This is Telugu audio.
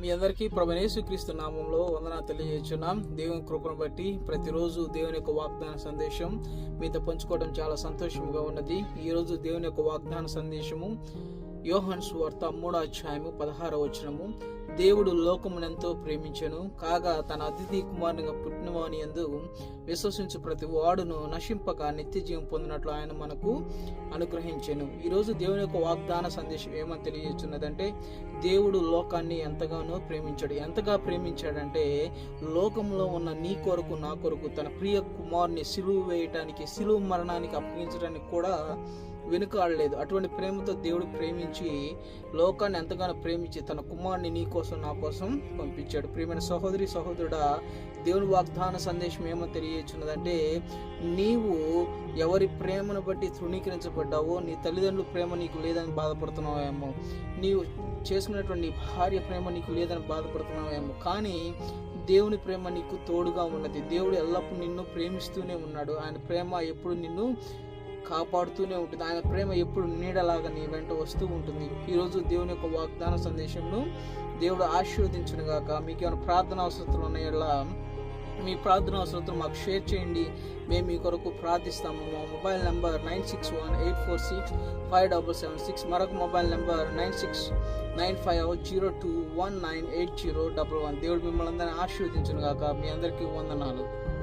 మీ అందరికీ ప్రభనేసుక్రీస్తు నామంలో వందన తెలియజేస్తున్నాం. దేవుని కృపను బట్టి ప్రతిరోజు దేవుని యొక్క వాగ్దాన సందేశం మీతో పంచుకోవడం చాలా సంతోషంగా ఉన్నది. ఈరోజు దేవుని యొక్క వాగ్దాన సందేశము యోహన్ సువార్త మూడో అధ్యాయము పదహార వచనము. దేవుడు లోకమునెంతో ప్రేమించను. కాగా తన అతిథి కుమారునిగా పుట్టినవాని ఎందు విశ్వసించు ప్రతి వాడును నశింపక నిత్య జీవం పొందినట్లు ఆయన మనకు అనుగ్రహించాను. ఈరోజు దేవుని యొక్క వాగ్దాన సందేశం ఏమని తెలియజేస్తున్నదంటే దేవుడు లోకాన్ని ఎంతగానో ప్రేమించాడు. ఎంతగా ప్రేమించాడంటే లోకంలో ఉన్న నీ కొరకు నా కొరకు తన ప్రియ కుమారుని సిలువు వేయటానికి సిలువు మరణానికి అప్పగించడానికి కూడా వెనుకాడలేదు. అటువంటి ప్రేమతో దేవుడు ప్రేమించి లోకాన్ని ఎంతగానో ప్రేమించి తన కుమారుని నీ కోసం నా కోసం పంపించాడు. ప్రియమైన సహోదరి సహోదరుడా దేవుని వాగ్దాన సందేశం ఏమో తెలియచున్నదంటే నీవు ఎవరి ప్రేమను బట్టి తృణీకరించబడ్డావో నీ తల్లిదండ్రుల ప్రేమ నీకు లేదని బాధపడుతున్నావేమో నీవు చేసుకున్నటువంటి భార్య ప్రేమ నీకు లేదని బాధపడుతున్నావేమో కానీ దేవుని ప్రేమ నీకు తోడుగా ఉన్నది. దేవుడు ఎల్లప్పుడూ నిన్ను ప్రేమిస్తూనే ఉన్నాడు. ఆయన ప్రేమ ఎప్పుడు నిన్ను కాపాడుతూనే ఉంటుంది. ఆయన ప్రేమ ఎప్పుడు నీడలాగా నీ వెంట వస్తూ ఉంటుంది. ఈరోజు దేవుని యొక్క వాగ్దాన సందేశంను దేవుడు ఆశీర్వదించును గాక. మీకు ఏమైనా ప్రార్థన అవసరం ఉన్నాయల్లా మీ ప్రార్థన అవసరం మాకు షేర్ చేయండి. మేము మీ కొరకు ప్రార్థిస్తాము. మా mobile number nine six one eight four six five double seven six. మరొక mobile number nine six nine five zero two one nine eight zero double one. దేవుడు మిమ్మల్ని అందరినీ ఆశీర్వదించును గాక. మీ అందరికీ వందనాలు.